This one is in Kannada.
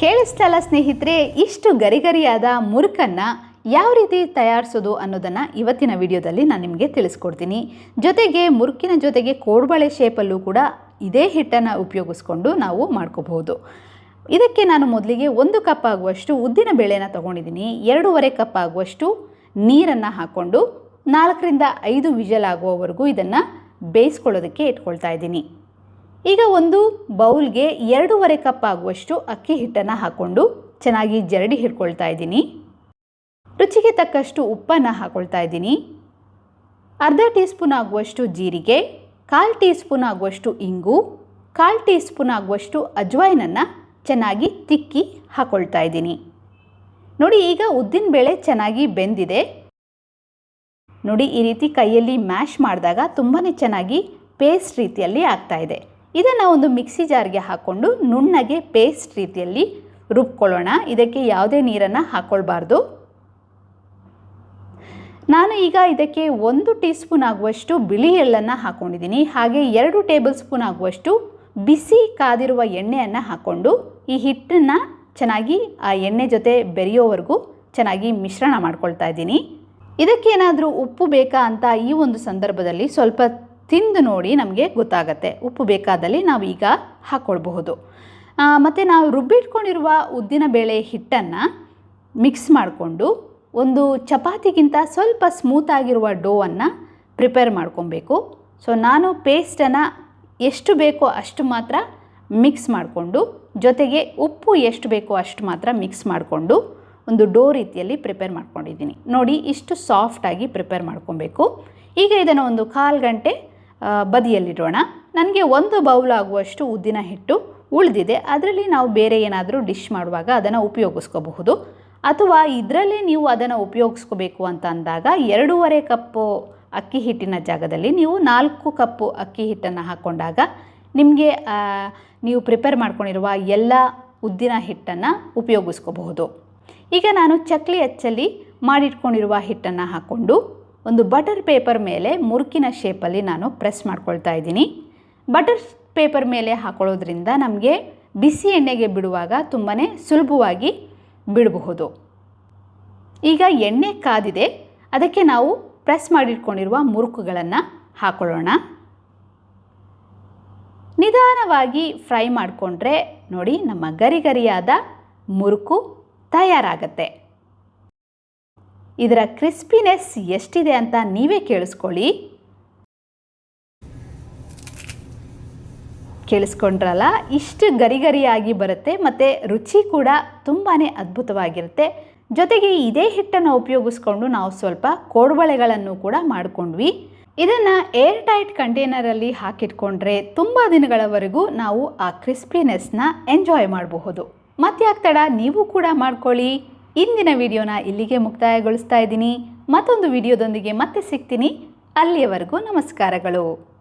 ಕೇಳಿಸ್ತಲ್ಲ ಸ್ನೇಹಿತರೆ, ಇಷ್ಟು ಗರಿಗರಿಯಾದ ಮುರುಕನ್ನು ಯಾವ ರೀತಿ ತಯಾರಿಸೋದು ಅನ್ನೋದನ್ನು ಇವತ್ತಿನ ವಿಡಿಯೋದಲ್ಲಿ ನಾನು ನಿಮಗೆ ತಿಳಿಸ್ಕೊಡ್ತೀನಿ. ಜೊತೆಗೆ ಮುರುಕಿನ ಜೊತೆಗೆ ಕೋಡ್ಬಳೆ ಶೇಪಲ್ಲೂ ಕೂಡ ಇದೇ ಹಿಟ್ಟನ್ನು ಉಪಯೋಗಿಸ್ಕೊಂಡು ನಾವು ಮಾಡ್ಕೋಬಹುದು. ಇದಕ್ಕೆ ನಾನು ಮೊದಲಿಗೆ ಒಂದು ಕಪ್ ಆಗುವಷ್ಟು ಉದ್ದಿನ ಬೇಳೆನ ತೊಗೊಂಡಿದ್ದೀನಿ. ಎರಡೂವರೆ ಕಪ್ ಆಗುವಷ್ಟು ನೀರನ್ನು ಹಾಕ್ಕೊಂಡು ನಾಲ್ಕರಿಂದ ಐದು ವಿಜಲ್ ಆಗುವವರೆಗೂ ಇದನ್ನು ಬೇಯಿಸ್ಕೊಳ್ಳೋದಕ್ಕೆ ಇಟ್ಕೊಳ್ತಾ ಇದ್ದೀನಿ. ಈಗ ಒಂದು ಬೌಲ್ಗೆ ಎರಡೂವರೆ ಕಪ್ ಆಗುವಷ್ಟು ಅಕ್ಕಿ ಹಿಟ್ಟನ್ನು ಹಾಕ್ಕೊಂಡು ಚೆನ್ನಾಗಿ ಜರಡಿ ಹಿಡ್ಕೊಳ್ತಾ ಇದ್ದೀನಿ. ರುಚಿಗೆ ತಕ್ಕಷ್ಟು ಉಪ್ಪನ್ನು ಹಾಕ್ಕೊಳ್ತಾ ಇದ್ದೀನಿ. ಅರ್ಧ ಟೀ ಸ್ಪೂನ್ ಆಗುವಷ್ಟು ಜೀರಿಗೆ, ಕಾಲು ಟೀ ಸ್ಪೂನ್ ಆಗುವಷ್ಟು ಇಂಗು, ಕಾಲು ಟೀ ಸ್ಪೂನ್ ಆಗುವಷ್ಟು ಅಜ್ವಾಯಿನನ್ನು ಚೆನ್ನಾಗಿ ತಿಕ್ಕಿ ಹಾಕ್ಕೊಳ್ತಾ ಇದ್ದೀನಿ. ನೋಡಿ ಈಗ ಉದ್ದಿನಬೇಳೆ ಚೆನ್ನಾಗಿ ಬೆಂದಿದೆ. ನೋಡಿ ಈ ರೀತಿ ಕೈಯಲ್ಲಿ ಮ್ಯಾಶ್ ಮಾಡಿದಾಗ ತುಂಬಾ ಚೆನ್ನಾಗಿ ಪೇಸ್ಟ್ ರೀತಿಯಲ್ಲಿ ಆಗ್ತಾಯಿದೆ ಇದನ್ನು ಒಂದು ಮಿಕ್ಸಿ ಜಾರ್ಗೆ ಹಾಕ್ಕೊಂಡು ನುಣ್ಣಗೆ ಪೇಸ್ಟ್ ರೀತಿಯಲ್ಲಿ ರುಬ್ಕೊಳ್ಳೋಣ. ಇದಕ್ಕೆ ಯಾವುದೇ ನೀರನ್ನು ಹಾಕ್ಕೊಳ್ಬಾರ್ದು ನಾನು ಈಗ ಇದಕ್ಕೆ ಒಂದು ಟೀ ಸ್ಪೂನ್ ಆಗುವಷ್ಟು ಬಿಳಿ ಎಳ್ಳನ್ನು ಹಾಕ್ಕೊಂಡಿದ್ದೀನಿ ಹಾಗೆ ಎರಡು ಟೇಬಲ್ ಸ್ಪೂನ್ ಆಗುವಷ್ಟು ಬಿಸಿ ಕಾದಿರುವ ಎಣ್ಣೆಯನ್ನು ಹಾಕ್ಕೊಂಡು ಈ ಹಿಟ್ಟನ್ನು ಚೆನ್ನಾಗಿ ಆ ಎಣ್ಣೆ ಜೊತೆ ಬೆರೆಯೋವರೆಗೂ ಚೆನ್ನಾಗಿ ಮಿಶ್ರಣ ಮಾಡ್ಕೊಳ್ತಾ ಇದ್ದೀನಿ. ಇದಕ್ಕೇನಾದರೂ ಉಪ್ಪು ಬೇಕಾ ಅಂತ ಈ ಒಂದು ಸಂದರ್ಭದಲ್ಲಿ ಸ್ವಲ್ಪ ತಿಂದು ನೋಡಿ ನಮಗೆ ಗೊತ್ತಾಗತ್ತೆ. ಉಪ್ಪು ಬೇಕಾದಲ್ಲಿ ನಾವು ಈಗ ಹಾಕ್ಕೊಳ್ಬಹುದು ಮತ್ತು ನಾವು ರುಬ್ಬಿಟ್ಕೊಂಡಿರುವ ಉದ್ದಿನ ಬೇಳೆ ಹಿಟ್ಟನ್ನು ಮಿಕ್ಸ್ ಮಾಡಿಕೊಂಡು ಒಂದು ಚಪಾತಿಗಿಂತ ಸ್ವಲ್ಪ ಸ್ಮೂತ್ ಆಗಿರುವ ಡೋವನ್ನು ಪ್ರಿಪೇರ್ ಮಾಡ್ಕೊಬೇಕು. ಸೊ ನಾನು ಪೇಸ್ಟನ್ನು ಎಷ್ಟು ಬೇಕೋ ಅಷ್ಟು ಮಾತ್ರ ಮಿಕ್ಸ್ ಮಾಡಿಕೊಂಡು, ಜೊತೆಗೆ ಉಪ್ಪು ಎಷ್ಟು ಬೇಕೋ ಅಷ್ಟು ಮಾತ್ರ ಮಿಕ್ಸ್ ಮಾಡಿಕೊಂಡು ಒಂದು ಡೋ ರೀತಿಯಲ್ಲಿ ಪ್ರಿಪೇರ್ ಮಾಡ್ಕೊಂಡಿದ್ದೀನಿ. ನೋಡಿ, ಇಷ್ಟು ಸಾಫ್ಟಾಗಿ ಪ್ರಿಪೇರ್ ಮಾಡ್ಕೊಬೇಕು. ಈಗ ಇದನ್ನು ಒಂದು ಕಾಲು ಗಂಟೆ ಬದಿಯಲ್ಲಿಡೋಣ. ನನಗೆ ಒಂದು ಬೌಲ್ ಆಗುವಷ್ಟು ಉದ್ದಿನ ಹಿಟ್ಟು ಉಳಿದಿದೆ. ಅದರಲ್ಲಿ ನಾವು ಬೇರೆ ಏನಾದರೂ ಡಿಶ್ ಮಾಡುವಾಗ ಅದನ್ನು ಉಪಯೋಗಿಸ್ಕೋಬಹುದು. ಅಥವಾ ಇದರಲ್ಲೇ ನೀವು ಅದನ್ನು ಉಪಯೋಗಿಸ್ಕೋಬೇಕು ಅಂತ ಅಂದಾಗ ಎರಡೂವರೆ ಕಪ್ಪು ಅಕ್ಕಿ ಹಿಟ್ಟಿನ ಜಾಗದಲ್ಲಿ ನೀವು ನಾಲ್ಕು ಕಪ್ಪು ಅಕ್ಕಿ ಹಿಟ್ಟನ್ನು ಹಾಕ್ಕೊಂಡಾಗ ನಿಮಗೆ ನೀವು ಪ್ರಿಪೇರ್ ಮಾಡ್ಕೊಂಡಿರುವ ಎಲ್ಲ ಉದ್ದಿನ ಹಿಟ್ಟನ್ನು ಉಪಯೋಗಿಸ್ಕೋಬಹುದು. ಈಗ ನಾನು ಚಕ್ಲಿ ಅಚ್ಚಲ್ಲಿ ಮಾಡಿಟ್ಕೊಂಡಿರುವ ಹಿಟ್ಟನ್ನು ಹಾಕ್ಕೊಂಡು ಒಂದು ಬಟರ್ ಪೇಪರ್ ಮೇಲೆ ಮುರುಕಿನ ಶೇಪಲ್ಲಿ ನಾನು ಪ್ರೆಸ್ ಮಾಡ್ಕೊಳ್ತಾ ಇದ್ದೀನಿ. ಬಟರ್ ಪೇಪರ್ ಮೇಲೆ ಹಾಕೊಳ್ಳೋದ್ರಿಂದ ನಮಗೆ ಬಿಸಿ ಎಣ್ಣೆಗೆ ಬಿಡುವಾಗ ತುಂಬಾ ಸುಲಭವಾಗಿ ಬಿಡಬಹುದು. ಈಗ ಎಣ್ಣೆ ಕಾದಿದೆ, ಅದಕ್ಕೆ ನಾವು ಪ್ರೆಸ್ ಮಾಡಿಟ್ಕೊಂಡಿರುವ ಮುರುಕುಗಳನ್ನು ಹಾಕೊಳ್ಳೋಣ. ನಿಧಾನವಾಗಿ ಫ್ರೈ ಮಾಡಿಕೊಂಡ್ರೆ ನೋಡಿ ನಮ್ಮ ಗರಿಗರಿಯಾದ ಮುರುಕು ತಯಾರಾಗತ್ತೆ. ಇದರ ಕ್ರಿಸ್ಪಿನೆಸ್ ಎಷ್ಟಿದೆ ಅಂತ ನೀವೇ ಕೇಳಿಸ್ಕೊಳ್ಳಿ. ಕೇಳಿಸ್ಕೊಂಡ್ರಲ್ಲ, ಇಷ್ಟು ಗರಿಗರಿಯಾಗಿ ಬರುತ್ತೆ ಮತ್ತು ರುಚಿ ಕೂಡ ತುಂಬಾ ಅದ್ಭುತವಾಗಿರುತ್ತೆ. ಜೊತೆಗೆ ಇದೇ ಹಿಟ್ಟನ್ನು ಉಪಯೋಗಿಸ್ಕೊಂಡು ನಾವು ಸ್ವಲ್ಪ ಕೋಡ್ಬಳೆಗಳನ್ನು ಕೂಡ ಮಾಡಿಕೊಂಡ್ವಿ. ಇದನ್ನು ಏರ್ ಟೈಟ್ ಕಂಟೈನರಲ್ಲಿ ಹಾಕಿಟ್ಕೊಂಡ್ರೆ ತುಂಬ ದಿನಗಳವರೆಗೂ ನಾವು ಆ ಕ್ರಿಸ್ಪಿನೆಸ್ನ ಎಂಜಾಯ್ ಮಾಡಬಹುದು. ಮತ್ತೆ ತಡ ನೀವು ಕೂಡ ಮಾಡ್ಕೊಳ್ಳಿ. ಇಂದಿನ ವಿಡಿಯೋನ ಇಲ್ಲಿಗೆ ಮುಕ್ತಾಯಗೊಳಿಸ್ತಾ ಇದ್ದೀನಿ. ಮತ್ತೊಂದು ವಿಡಿಯೋದೊಂದಿಗೆ ಮತ್ತೆ ಸಿಗ್ತೀನಿ. ಅಲ್ಲಿಯವರೆಗೂ ನಮಸ್ಕಾರಗಳು.